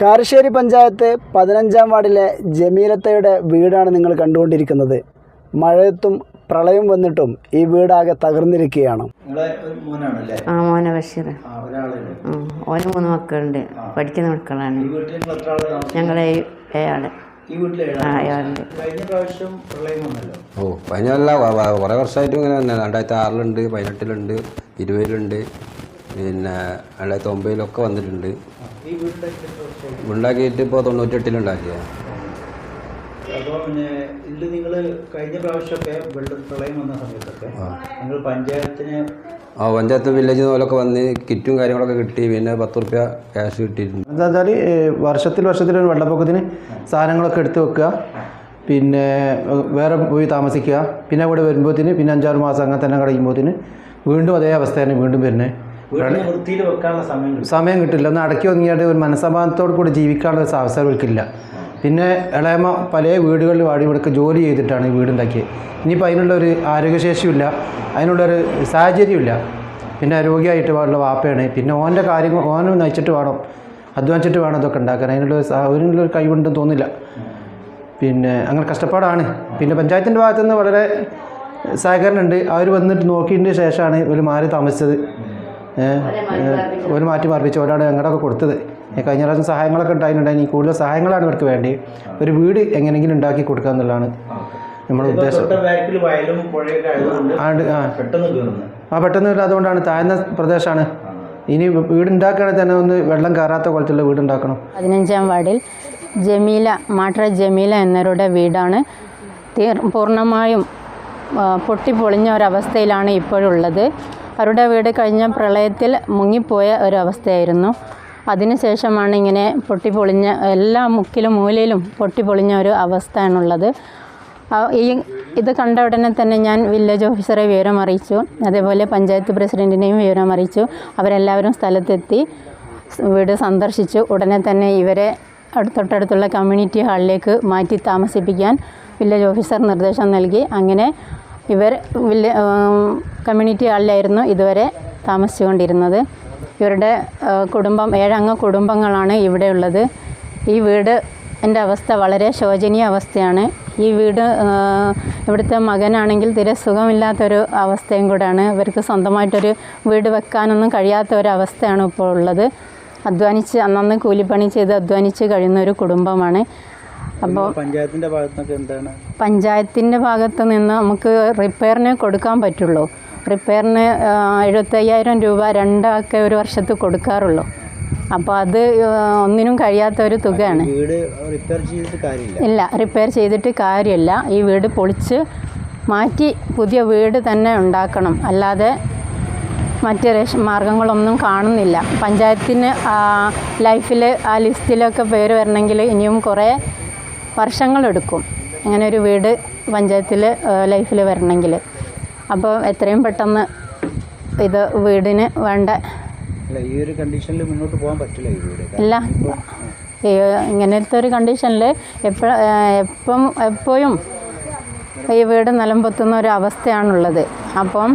കാരശ്ശേരി പഞ്ചായത്ത് പതിനഞ്ചാം വാർഡിലെ ജമീലത്തയുടെ വീടാണ് നിങ്ങൾ കണ്ടുകൊണ്ടിരിക്കുന്നത്. മഴയത്തും പ്രളയം വന്നിട്ടും ഈ വീടാകെ തകർന്നിരിക്കുകയാണ്. ആ മോനെ ബഷീർ. ഓന് മൂന്ന് മക്കളുണ്ട്. പഠിക്കുന്ന മക്കളാണ്. ഞങ്ങളെ ഏഴാൾ. ഓ പതിനല്ല കുറേ വർഷമായിട്ടും ഇങ്ങനെ തന്നെ. രണ്ടായിരത്തി ആറിലുണ്ട് പതിനെട്ടിലുണ്ട് ഇരുപതിലുണ്ട്. പിന്നെ രണ്ടായിരത്തി ഒമ്പതിലൊക്കെ വന്നിട്ടുണ്ട് ഉണ്ടാക്കിയിട്ട് ഇപ്പോൾ തൊണ്ണൂറ്റെട്ടിലുണ്ടാക്കിയ അപ്പോൾ പിന്നെ ഇതിൽ നിങ്ങൾ കഴിഞ്ഞ പ്രാവശ്യമൊക്കെ വെള്ളം പ്രളയം വന്ന സമയത്തൊക്കെ നിങ്ങൾ പഞ്ചായത്തിന് ആ പഞ്ചായത്ത് വില്ലേജ് പോലൊക്കെ വന്ന് കിറ്റും കാര്യങ്ങളൊക്കെ കിട്ടി പിന്നെ പത്ത് റുപ്യ ക്യാഷ് കിട്ടിയിരുന്നു. എന്താ വെച്ചാൽ വർഷത്തിൽ വർഷത്തിൽ ഒരു വെള്ളപ്പൊക്കത്തിന് സാധനങ്ങളൊക്കെ എടുത്ത് വെക്കുക പിന്നെ വേറെ പോയി താമസിക്കുക പിന്നെ ഇവിടെ വരുമ്പോഴത്തേന് പിന്നെ അഞ്ചാറ് മാസം അങ്ങനെ തന്നെ കഴിയുമ്പോഴത്തേന് വീണ്ടും അതേ അവസ്ഥയാണ് വീണ്ടും വരുന്നത്. വൃത്തിയിൽ വെക്കാനുള്ള സമയം സമയം കിട്ടില്ല. ഒന്ന് അടക്കി ഒതുങ്ങിയായിട്ട് ഒരു മനസ്സമാധാനത്തോടു കൂടി ജീവിക്കാനുള്ള ഒരു അവസരം ഇവർക്കില്ല പിന്നെ ഇളയമ പല വീടുകളിൽ വാടി ഇവിടെ ജോലി ചെയ്തിട്ടാണ് ഈ വീടുണ്ടാക്കിയത് ഇനിയിപ്പോൾ അതിനുള്ള ഒരു ആരോഗ്യശേഷിയില്ല അതിനുള്ളൊരു സാഹചര്യമില്ല പിന്നെ രോഗിയായിട്ട് ഉള്ള വാപ്പയാണ്. പിന്നെ ഓന്റെ കാര്യങ്ങൾ ഓനും നയിച്ചിട്ട് വേണം അധ്വാനിച്ചിട്ട് വേണം ഇതൊക്കെ ഉണ്ടാക്കാൻ. അതിനുള്ള അതിനുള്ളൊരു കഴിവുണ്ടെന്ന് തോന്നില്ല പിന്നെ അങ്ങനെ കഷ്ടപ്പാടാണ്. പിന്നെ പഞ്ചായത്തിന്റെ ഭാഗത്തുനിന്ന് വളരെ സഹകരണമുണ്ട്. അവർ വന്നിട്ട് നോക്കിയതിന് ശേഷമാണ് ഇവർ മാറി താമസിച്ചത്. ഒരു മാറ്റി പാർപ്പിച്ച്. ഒരാൾ ഞങ്ങളൊക്കെ കൊടുത്തത്. കഴിഞ്ഞ പ്രാവശ്യം സഹായങ്ങളൊക്കെ ഉണ്ടായിട്ടുണ്ടായി. ഇനി കൂടുതൽ സഹായങ്ങളാണ് ഇവർക്ക് വേണ്ടി? ഒരു വീട് എങ്ങനെയെങ്കിലും ഉണ്ടാക്കി കൊടുക്കുക എന്നുള്ളതാണ് നമ്മുടെ ഉദ്ദേശം. ആ പെട്ടെന്ന് അതുകൊണ്ടാണ്. താഴ്ന്ന പ്രദേശമാണ് ഇനി വീട് ഉണ്ടാക്കുകയാണെങ്കിൽ തന്നെ ഒന്ന് വെള്ളം കയറാത്ത പോലത്തുള്ള വീട് ഉണ്ടാക്കണം. പതിനഞ്ചാം വാർഡിൽ ജമീല മാട്ര ജമീല എന്നവരുടെ വീടാണ്. തീർ പൂർണമായും പൊട്ടിപ്പൊളിഞ്ഞ ഒരവസ്ഥയിലാണ് ഇപ്പോഴുള്ളത്. അവരുടെ വീട് കഴിഞ്ഞ പ്രളയത്തിൽ മുങ്ങിപ്പോയ ഒരവസ്ഥയായിരുന്നു. അതിനുശേഷമാണ് ഇങ്ങനെ പൊട്ടിപ്പൊളിഞ്ഞ എല്ലാ മുക്കിലും മൂലയിലും പൊട്ടിപ്പൊളിഞ്ഞ ഒരു അവസ്ഥയാണുള്ളത്. ഈ ഇത് കണ്ട ഉടനെ തന്നെ ഞാൻ വില്ലേജ് ഓഫീസറെ വിവരം അറിയിച്ചു. അതേപോലെ പഞ്ചായത്ത് പ്രസിഡന്റിനെയും വിവരം അറിയിച്ചു. അവരെല്ലാവരും സ്ഥലത്തെത്തി വീട് സന്ദർശിച്ചു. ഉടനെ തന്നെ ഇവരെ തൊട്ടടുത്തുള്ള കമ്മ്യൂണിറ്റി ഹാളിലേക്ക് മാറ്റി താമസിപ്പിക്കാൻ വില്ലേജ് ഓഫീസർ നിർദ്ദേശം നൽകി. അങ്ങനെ ഇവർ വില്ല കമ്മ്യൂണിറ്റി ആളിലായിരുന്നു ഇതുവരെ താമസിച്ചുകൊണ്ടിരുന്നത്. ഇവരുടെ കുടുംബം ഏഴംഗ കുടുംബങ്ങളാണ് ഇവിടെയുള്ളത് ഈ വീട് എന്റെ അവസ്ഥ വളരെ ശോചനീയ അവസ്ഥയാണ്. ഈ വീട് ഇവിടുത്തെ മകനാണെങ്കിൽ തീരെ സുഖമില്ലാത്തൊരു അവസ്ഥയും കൂടെയാണ്. ഇവർക്ക് സ്വന്തമായിട്ടൊരു വീട് വെക്കാനൊന്നും കഴിയാത്ത ഒരു അവസ്ഥയാണ് ഇപ്പോൾ ഉള്ളത്. അധ്വാനിച്ച് അന്നന്ന് കൂലിപ്പണി ചെയ്ത് അധ്വാനിച്ച് കഴിയുന്ന ഒരു കുടുംബമാണ്. അപ്പോൾ പഞ്ചായത്തിന്റെ ഭാഗത്തുനിന്നൊക്കെ എന്താണ്? പഞ്ചായത്തിന്റെ ഭാഗത്ത് നിന്ന് നമുക്ക് റിപ്പയറിന് കൊടുക്കാൻ പറ്റുള്ളൂ. റിപ്പയറിന് എഴുപത്തയ്യായിരം രൂപ രണ്ടൊക്കെ ഒരു വർഷത്ത് കൊടുക്കാറുള്ളൂ. അപ്പോൾ അത് ഒന്നിനും കഴിയാത്ത ഒരു തുകയാണ്. വീട് റിപ്പയർ ചെയ്തിട്ട് കാര്യമില്ല? ഇല്ല റിപ്പയർ ചെയ്തിട്ട് കാര്യമില്ല. ഈ വീട് പൊളിച്ച് മാറ്റി പുതിയ വീട് തന്നെ ഉണ്ടാക്കണം. അല്ലാതെ മറ്റ് റേഷൻ മാർഗങ്ങളൊന്നും കാണുന്നില്ല. പഞ്ചായത്തിന് ലൈഫിൽ ആ ലിസ്റ്റിലൊക്കെ പേര് വരണമെങ്കിൽ ഇനിയും കുറേ വർഷങ്ങളെടുക്കും. അങ്ങനെ ഒരു വീട് പഞ്ചായത്തിൽ ലൈഫിൽ വരണമെങ്കിൽ അപ്പോൾ എത്രയും പെട്ടെന്ന് ഇത് വീടിന് വേണ്ട. അല്ല ഈ ഒരു കണ്ടീഷനിൽ മുന്നോട്ട് പോകാൻ പറ്റില്ല ഈ വീട്. ഇല്ല. ഇങ്ങനത്തെ ഒരു കണ്ടീഷനിൽ എപ്പോഴും എപ്പം എപ്പോഴും ഈ വീട് നിലംപൊത്തുന്ന ഒരു അവസ്ഥയാണുള്ളത്. അപ്പം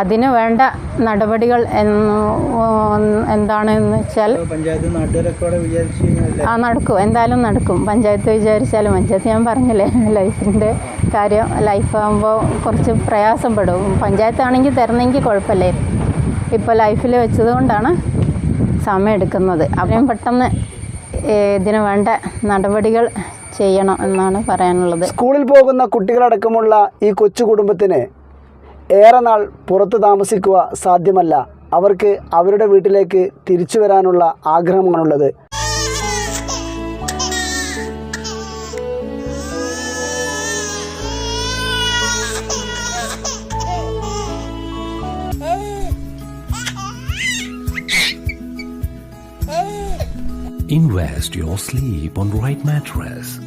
അതിന് വേണ്ട നടപടികൾ എന്ന് എന്താണെന്ന് വെച്ചാൽ ആ നടക്കും. എന്തായാലും നടക്കും. പഞ്ചായത്ത് വിചാരിച്ചാലും പഞ്ചായത്ത് ഞാൻ പറഞ്ഞില്ലേ ലൈഫിന്റെ കാര്യം ലൈഫാകുമ്പോൾ കുറച്ച് പ്രയാസപ്പെടും. പഞ്ചായത്താണെങ്കിൽ തരണമെങ്കിൽ കുഴപ്പമില്ലായിരുന്നു ഇപ്പോൾ ലൈഫിൽ വെച്ചതുകൊണ്ടാണ് സമയം എടുക്കുന്നത്. അവരും പെട്ടെന്ന് ഇതിന് വേണ്ട നടപടികൾ ചെയ്യണം എന്നാണ് പറയാനുള്ളത്. സ്കൂളിൽ പോകുന്ന കുട്ടികളടക്കമുള്ള ഈ കൊച്ചു കുടുംബത്തിന് ഏറെ നാൾ പുറത്ത് താമസിക്കുക സാധ്യമല്ല അവർക്ക് അവരുടെ വീട്ടിലേക്ക് തിരിച്ചു വരാനുള്ള ആഗ്രഹമാണുള്ളത് Invest your sleep on right mattress.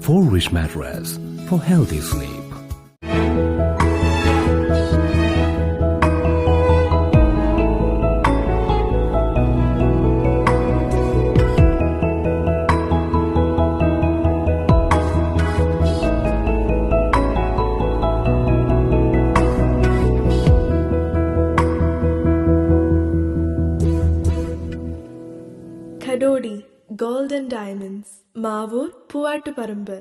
For rich mattress for healthy sleep. Gold and Diamonds, Mavur, Puvattuparambur.